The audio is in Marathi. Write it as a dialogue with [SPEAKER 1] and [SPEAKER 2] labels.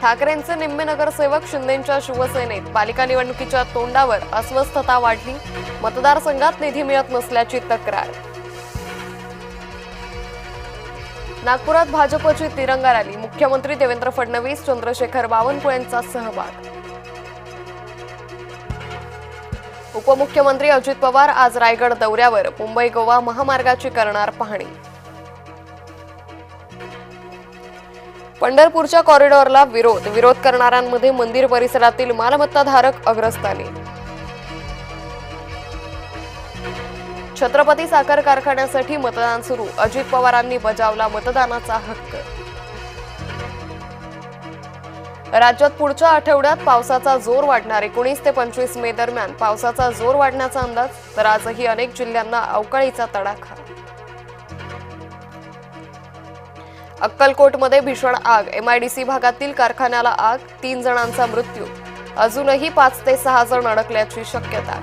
[SPEAKER 1] ठाकरेंचे निम्मे नगरसेवक शिंदेंच्या शिवसेनेत पालिका निवडणुकीच्या तोंडावर अस्वस्थता वाढली. मतदारसंघात निधी मिळत नसल्याची तक्रार. नागपुरात भाजपची तिरंगा रॅली. मुख्यमंत्री देवेंद्र फडणवीस चंद्रशेखर बावनकुळेंचा सहभाग. उपमुख्यमंत्री अजित पवार आज रायगड दौऱ्यावर. मुंबई गोवा महामार्गाची करणार पाहणी. पंढरपूरच्या कॉरिडॉरला विरोध. विरोध करणाऱ्यांमध्ये मंदिर परिसरातील मालमत्ताधारक अग्रस्थानी छत्रपती साखर कारखान्यासाठी मतदान सुरू. अजित पवारांनी बजावला मतदानाचा हक्क. राज्यात पुढच्या आठवड्यात पावसाचा जोर वाढणार. एकोणीस ते पंचवीस मे दरम्यान पावसाचा जोर वाढण्याचा अंदाज तर आजही अनेक जिल्ह्यांना अवकाळीचा तडाखा. अक्कलकोटमध्ये भीषण आग. एमआयडीसी भागातील कारखान्याला आग. तीन जणांचा मृत्यू. अजूनही पाच ते सहा जण अडकल्याची शक्यता.